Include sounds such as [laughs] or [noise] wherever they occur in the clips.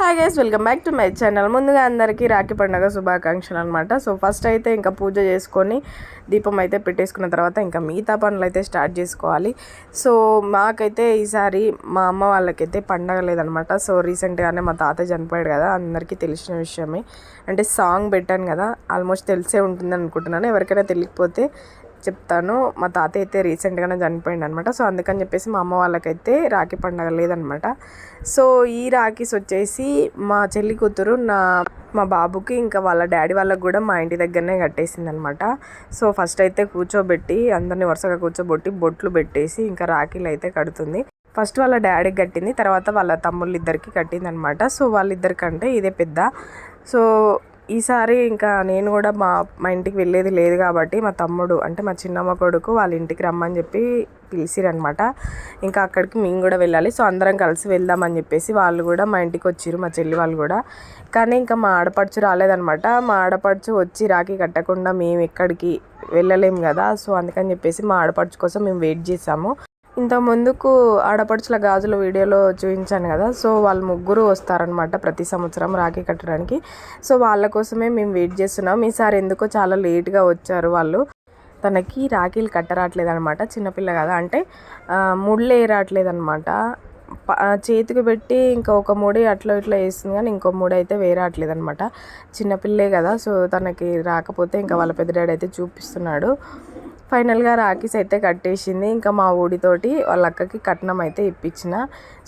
Hi guys welcome back to my channel ముందుగా అందరికీ రాఖీ పండుగ శుభాకాంక్షలు అనమాట సో ఫస్ట్ అయితే ఇంకా పూజ చేసుకొని దీపం అయితే పెట్టేసుకున్న తర్వాత ఇంకా మిగతా పనులు అయితే స్టార్ట్ చేసుకోవాలి. సో మాకైతే ఈసారి మా అమ్మ వాళ్ళకైతే పండగ లేదనమాట సో రీసెంట్గానే మా తాత చనిపోయాడు కదా అందరికీ తెలిసిన విషయమే. అంటే సాంగ్ పెట్టాను కదా ఆల్మోస్ట్ తెలిసే ఉంటుంది అనుకుంటున్నాను. ఎవరికైనా తెలియకపోతే చెప్తాను. మా తాత అయితే రీసెంట్గానే చనిపోయింది అనమాట సో అందుకని చెప్పేసి మా అమ్మ వాళ్ళకైతే రాఖీ పండగ లేదనమాట. సో ఈ రాఖీస్ వచ్చేసి మా చెల్లి కూతురు నా మా బాబుకి ఇంకా వాళ్ళ డాడీ వాళ్ళకి కూడా మా ఇంటి దగ్గరనే కట్టేసింది అనమాట సో ఫస్ట్ అయితే కూర్చోబెట్టి అందరిని వరుసగా కూర్చోబెట్టి బొట్లు పెట్టేసి ఇంకా రాఖీలు అయితే కడుతుంది. ఫస్ట్ వాళ్ళ డాడీకి కట్టింది తర్వాత వాళ్ళ తమ్ముళ్ళు ఇద్దరికి కట్టింది అనమాట సో వాళ్ళిద్దరికంటే ఇదే పెద్ద. సో ఈసారి ఇంకా నేను కూడా మా మా ఇంటికి వెళ్ళేది లేదు కాబట్టి మా తమ్ముడు అంటే మా చిన్నమ్మ కొడుకు వాళ్ళ ఇంటికి రమ్మని చెప్పి పిలిచిరనమాట ఇంకా అక్కడికి మేము కూడా వెళ్ళాలి. సో అందరం కలిసి వెళ్దామని చెప్పేసి వాళ్ళు కూడా మా ఇంటికి వచ్చిరు మా చెల్లి వాళ్ళు కూడా. కానీ ఇంకా మా ఆడపడుచు రాలేదనమాట మా ఆడపడుచు వచ్చి రాఖీ కట్టకుండా మేము ఎక్కడికి వెళ్ళలేము కదా. సో అందుకని చెప్పేసి మా ఆడపడుచు కోసం మేము వెయిట్ చేసాము. ఇంత ముందుకు ఆడపడుచుల గాజుల వీడియోలో చూపించాను కదా సో వాళ్ళు ముగ్గురు వస్తారనమాట ప్రతి సంవత్సరం రాఖీ కట్టడానికి. సో వాళ్ళ కోసమే మేము వెయిట్ చేస్తున్నాం. ఈసారి ఎందుకో చాలా లేట్గా వచ్చారు వాళ్ళు. తనకి రాఖీలు కట్టరాట్లేదు అనమాట చిన్నపిల్ల కదా. అంటే ముళ్ళు వేయరాట్లేదు అనమాట చేతికి పెట్టి ఇంకా ఒక ముడి అట్లా ఇట్లా వేస్తుంది కానీ ఇంకో మూడు అయితే వేరాట్లేదు అనమాట చిన్నపిల్లే కదా సో తనకి రాకపోతే ఇంకా వాళ్ళ పెద్ద డాడీ అయితే చూపిస్తున్నాడు. ఫైనల్గా రాఖీస్ అయితే కట్టేసింది. ఇంకా మా ఊడితోటి వాళ్ళ అక్కకి కట్నం అయితే ఇప్పించిన.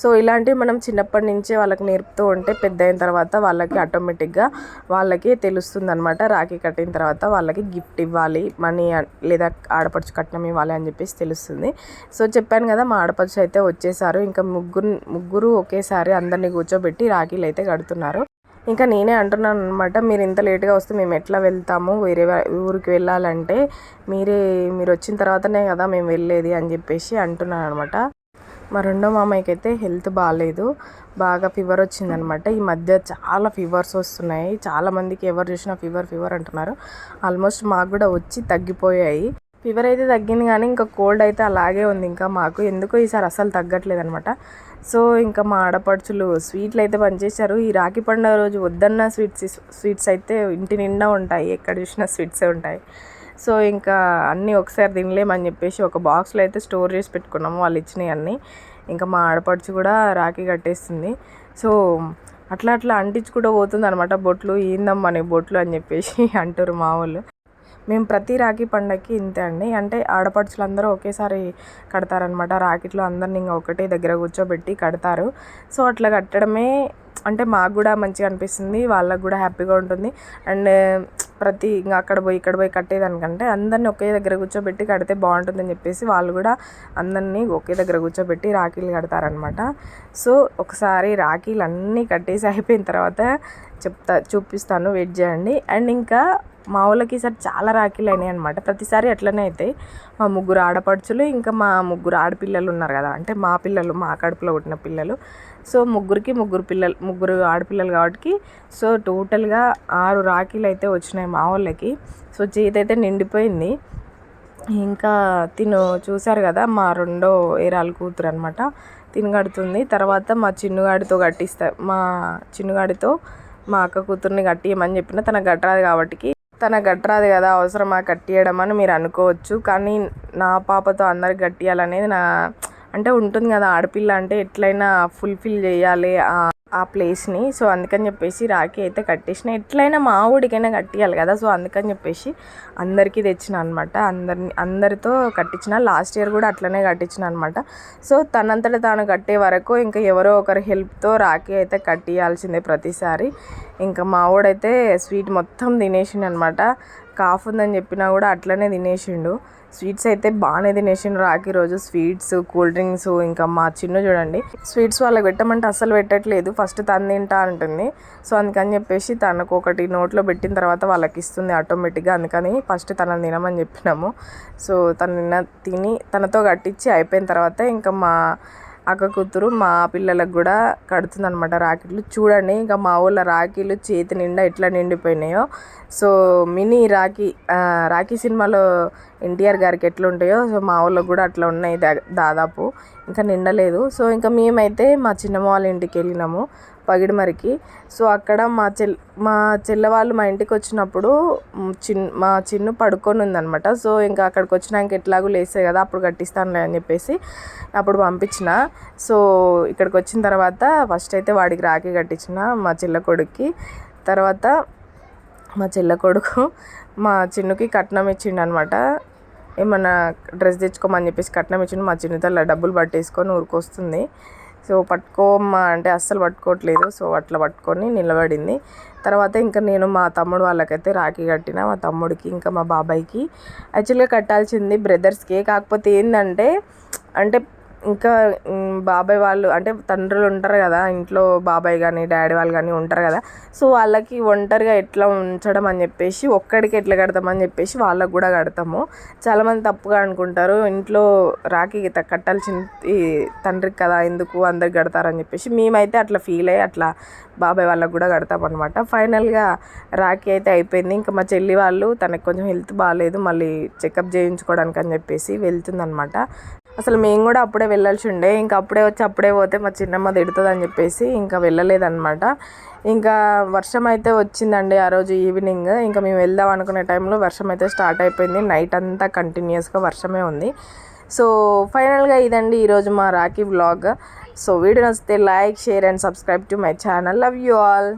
సో ఇలాంటివి మనం చిన్నప్పటి నుంచే వాళ్ళకి నేర్పుతూ ఉంటే పెద్ద అయిన తర్వాత వాళ్ళకి ఆటోమేటిక్గా వాళ్ళకి తెలుస్తుంది అనమాట రాఖీ కట్టిన తర్వాత వాళ్ళకి గిఫ్ట్ ఇవ్వాలి మనీ లేదా ఆడపడుచు కట్నం ఇవ్వాలి అని చెప్పేసి తెలుస్తుంది. సో చెప్పాను కదా మా ఆడపడుచు అయితే వచ్చేసారు. ఇంకా ముగ్గురు ముగ్గురు ఒకేసారి అందరినీ కూర్చోబెట్టి రాఖీలు అయితే కడుతున్నారు. ఇంకా నేనే అంటున్నాను అనమాట మీరు ఇంత లేట్గా వస్తే మేము ఎట్లా వెళ్తాము? వేరే ఊరికి వెళ్ళాలంటే మీరే మీరు వచ్చిన తర్వాతనే కదా మేము వెళ్ళేది అని చెప్పేసి అంటున్నాను అనమాట మా రెండో మామయ్యకి అయితే హెల్త్ బాగాలేదు బాగా ఫీవర్ వచ్చిందనమాట ఈ మధ్య చాలా ఫీవర్స్ వస్తున్నాయి. చాలామందికి ఎవరు చూసినా ఫీవర్ ఫీవర్ అంటున్నారు. ఆల్మోస్ట్ మాకు కూడా వచ్చి తగ్గిపోయాయి. ఫీవర్ అయితే తగ్గింది కానీ ఇంకా కోల్డ్ అయితే అలాగే ఉంది. ఇంకా మాకు ఎందుకో ఈసారి అసలు తగ్గట్లేదు అనమాట సో ఇంకా మా ఆడపడుచులు స్వీట్లు అయితే పనిచేశారు ఈ రాఖీ పండుగ రోజు వద్దన్న స్వీట్స్ స్వీట్స్ అయితే ఇంటి నిండా ఉంటాయి. ఎక్కడ చూసినా స్వీట్సే ఉంటాయి. సో ఇంకా అన్నీ ఒకసారి తినలేమని చెప్పేసి ఒక బాక్స్లో అయితే స్టోర్ చేసి పెట్టుకున్నాము. వాళ్ళు ఇచ్చినవి అన్నీ. ఇంకా మా ఆడపడుచు కూడా రాఖీ కట్టేస్తుంది సో అట్లా అట్లా అంటించుకుంటూ పోతుంది అనమాట బొట్లు. ఏందమ్మా బొట్లు అని చెప్పేసి [laughs] అంటారు మా వాళ్ళు. మేము ప్రతి రాఖీ పండగకి ఇంతే అండి. అంటే ఆడపడుచులు అందరూ ఒకేసారి కడతారనమాట. రాఖీలో అందరిని ఇంకా ఒకటే దగ్గర కూర్చోబెట్టి కడతారు. సో అట్లా కట్టడమే అంటే మాకు కూడా మంచిగా అనిపిస్తుంది. వాళ్ళకు కూడా హ్యాపీగా ఉంటుంది. అండ్ ప్రతి ఇంకా అక్కడ పోయి ఇక్కడ పోయి కట్టేదానికంటే అందరిని ఒకే దగ్గర కూర్చోబెట్టి కడితే బాగుంటుందని చెప్పేసి వాళ్ళు కూడా అందరినీ ఒకే దగ్గర కూర్చోబెట్టి రాఖీలు కడతారనమాట. సో ఒకసారి రాఖీలు అన్నీ కట్టేసి అయిపోయిన తర్వాత చెప్తా చూపిస్తాను. వెయిట్ చేయండి. అండ్ ఇంకా మా వాళ్ళకి ఈసారి చాలా రాఖీలు అయినాయి అనమాట ప్రతిసారి అట్లనే అవుతాయి మా ముగ్గురు ఆడపడుచులు ఇంకా మా ముగ్గురు ఆడపిల్లలు ఉన్నారు కదా. అంటే మా పిల్లలు మా కడుపులో పుట్టిన పిల్లలు. సో ముగ్గురికి ముగ్గురు పిల్లలు ముగ్గురు ఆడపిల్లలు కాబట్టి సో టోటల్గా ఆరు రాఖీలు అయితే వచ్చినాయి మా వాళ్ళకి సో చేతి అయితే నిండిపోయింది. ఇంకా తిను చూశారు కదా మా రెండో ఏరాలు కూతురు అనమాట తినగడుతుంది. తర్వాత మా చిన్నుగాడితో కట్టిస్తా మా చిన్నుగాడితో మా అక్క కూతుర్ని కట్టియమని చెప్పిన తన గట్టరాదు కాబట్టి తన గట్టరాదు కదా అవసరమా కట్టియడం అని మీరు అనుకోవచ్చు. కానీ నా పాపతో అందరికి కట్టియాలనేది నా అంటే ఉంటుంది కదా ఆడపిల్ల అంటే ఎట్లయినా ఫుల్ఫిల్ చేయాలి ఆ ప్లేస్ని సో అందుకని చెప్పేసి రాఖీ అయితే కట్టేసిన. ఎట్లయినా మా ఊడికైనా కట్టియాలి కదా సో అందుకని చెప్పేసి అందరికీ తెచ్చిన అనమాట అందరిని అందరితో కట్టించిన. లాస్ట్ ఇయర్ కూడా అట్లనే కట్టించిన అనమాట సో తనంతట తాను కట్టే వరకు ఇంకా ఎవరో ఒకరి హెల్ప్తో రాఖీ అయితే కట్టియాల్సిందే ప్రతిసారి. ఇంకా మా ఊడైతే స్వీట్ మొత్తం తినేసిండు అనమాట కాఫ్ ఉందని చెప్పినా కూడా అట్లనే తినేసిండు. స్వీట్స్ అయితే బాగానే తినేసిండు రాఖీ రోజు. స్వీట్స్ కూల్ డ్రింక్స్ ఇంకా మా చిన్న చూడండి. స్వీట్స్ వాళ్ళకి పెట్టమంటే అస్సలు పెట్టట్లేదు. ఫస్ట్ తను తింటా అంటుంది. సో అందుకని చెప్పేసి తనకు ఒకటి నోట్లో పెట్టిన తర్వాత వాళ్ళకి ఇస్తుంది ఆటోమేటిక్గా. అందుకని ఫస్ట్ తనని తినమని చెప్పినాము. సో తను నిన్న తిని తనతో కట్టించి అయిపోయిన తర్వాత ఇంకా మా అక్క కూతురు మా పిల్లలకు కూడా కడుతుందనమాట రాఖీలు చూడండి ఇంకా మా ఊళ్ళ రాఖీలు చేతి నిండా ఎట్లా నిండిపోయినాయో. సో మినీ రాఖీ రాఖీ సినిమాలో ఎన్టీఆర్ గారికి ఎట్లా ఉంటాయో సో మా ఊళ్ళో కూడా అట్లా ఉన్నాయి దాదాపు. ఇంకా నిండలేదు. సో ఇంకా మేమైతే మా చిన్నమ్మ వాళ్ళ ఇంటికి వెళ్ళినాము పగిడిమరికి. సో అక్కడ మా చెల్ మా చెల్లవాళ్ళు మా ఇంటికి వచ్చినప్పుడు చిన్ మా చిన్ను పడుకొని ఉందనమాట సో ఇంకా అక్కడికి వచ్చినాక ఎట్లాగూ లేసే కదా అప్పుడు కట్టిస్తానులే అని చెప్పేసి అప్పుడు పంపించిన. సో ఇక్కడికి వచ్చిన తర్వాత ఫస్ట్ అయితే వాడికి రాఖీ కట్టించిన మా చెల్ల కొడుక్కి. తర్వాత మా చెల్ల కొడుకు మా చిన్నుకి కట్నం ఇచ్చిండనమాట. ఏమన్నా డ్రెస్ తెచ్చుకోమని చెప్పేసి కట్నం ఇచ్చిన మా చిన్నుతో డబ్బులు పట్టేసుకొని ఊరికొస్తుంది. సో పట్టుకోమ్మా అంటే అస్సలు పట్టుకోవట్లేదు. సో అట్లా పట్టుకొని నిలబడింది. తర్వాత ఇంకా నేను మా తమ్ముడు వాళ్ళకైతే రాఖీ కట్టిన. మా తమ్ముడికి ఇంకా మా బాబాయ్కి. యాక్చువల్గా కట్టాల్సింది బ్రదర్స్కి. కాకపోతే ఏంటంటే అంటే ఇంకా బాబాయ్ వాళ్ళు అంటే తండ్రులు ఉంటారు కదా ఇంట్లో బాబాయ్ కానీ డాడీ వాళ్ళు కానీ ఉంటారు కదా సో వాళ్ళకి ఒంటరిగా ఎట్లా ఉంచడం అని చెప్పేసి ఒక్కడికి ఎట్లా కడతామని చెప్పేసి వాళ్ళకు కూడా కడతాము. చాలామంది తప్పుగా అనుకుంటారు ఇంట్లో రాఖీ త- కట్టాల్సింది తండ్రికి కదా ఎందుకు అందరికి కడతారని చెప్పేసి మేమైతే అట్లా ఫీల్ అయ్యి అట్లా బాబాయ్ వాళ్ళకు కూడా కడతాం అనమాట ఫైనల్గా రాఖీ అయితే అయిపోయింది ఇంకా మా చెల్లి వాళ్ళు తనకు కొంచెం హెల్త్ బాగాలేదు మళ్ళీ చెకప్ చేయించుకోవడానికి అని చెప్పేసి వెళ్తుందనమాట అసలు మేము కూడా అప్పుడే వెళ్ళాల్సి ఉండే ఇంకా అప్పుడే వచ్చి అప్పుడే పోతే మా చిన్నమ్మ తిడుతుంది అని చెప్పేసి ఇంకా వెళ్ళలేదన్నమాట. ఇంకా వర్షం అయితే వచ్చిందండి ఆ రోజు ఈవినింగ్ ఇంకా మేము వెళ్దాం అనుకునే టైంలో వర్షం అయితే స్టార్ట్ అయిపోయింది. నైట్ అంతా కంటిన్యూస్గా వర్షమే ఉంది. సో ఫైనల్గా ఇదండి ఈరోజు మా రాఖీ వ్లాగ్ సో వీడియో నచ్చితే like share and subscribe to my channel love you all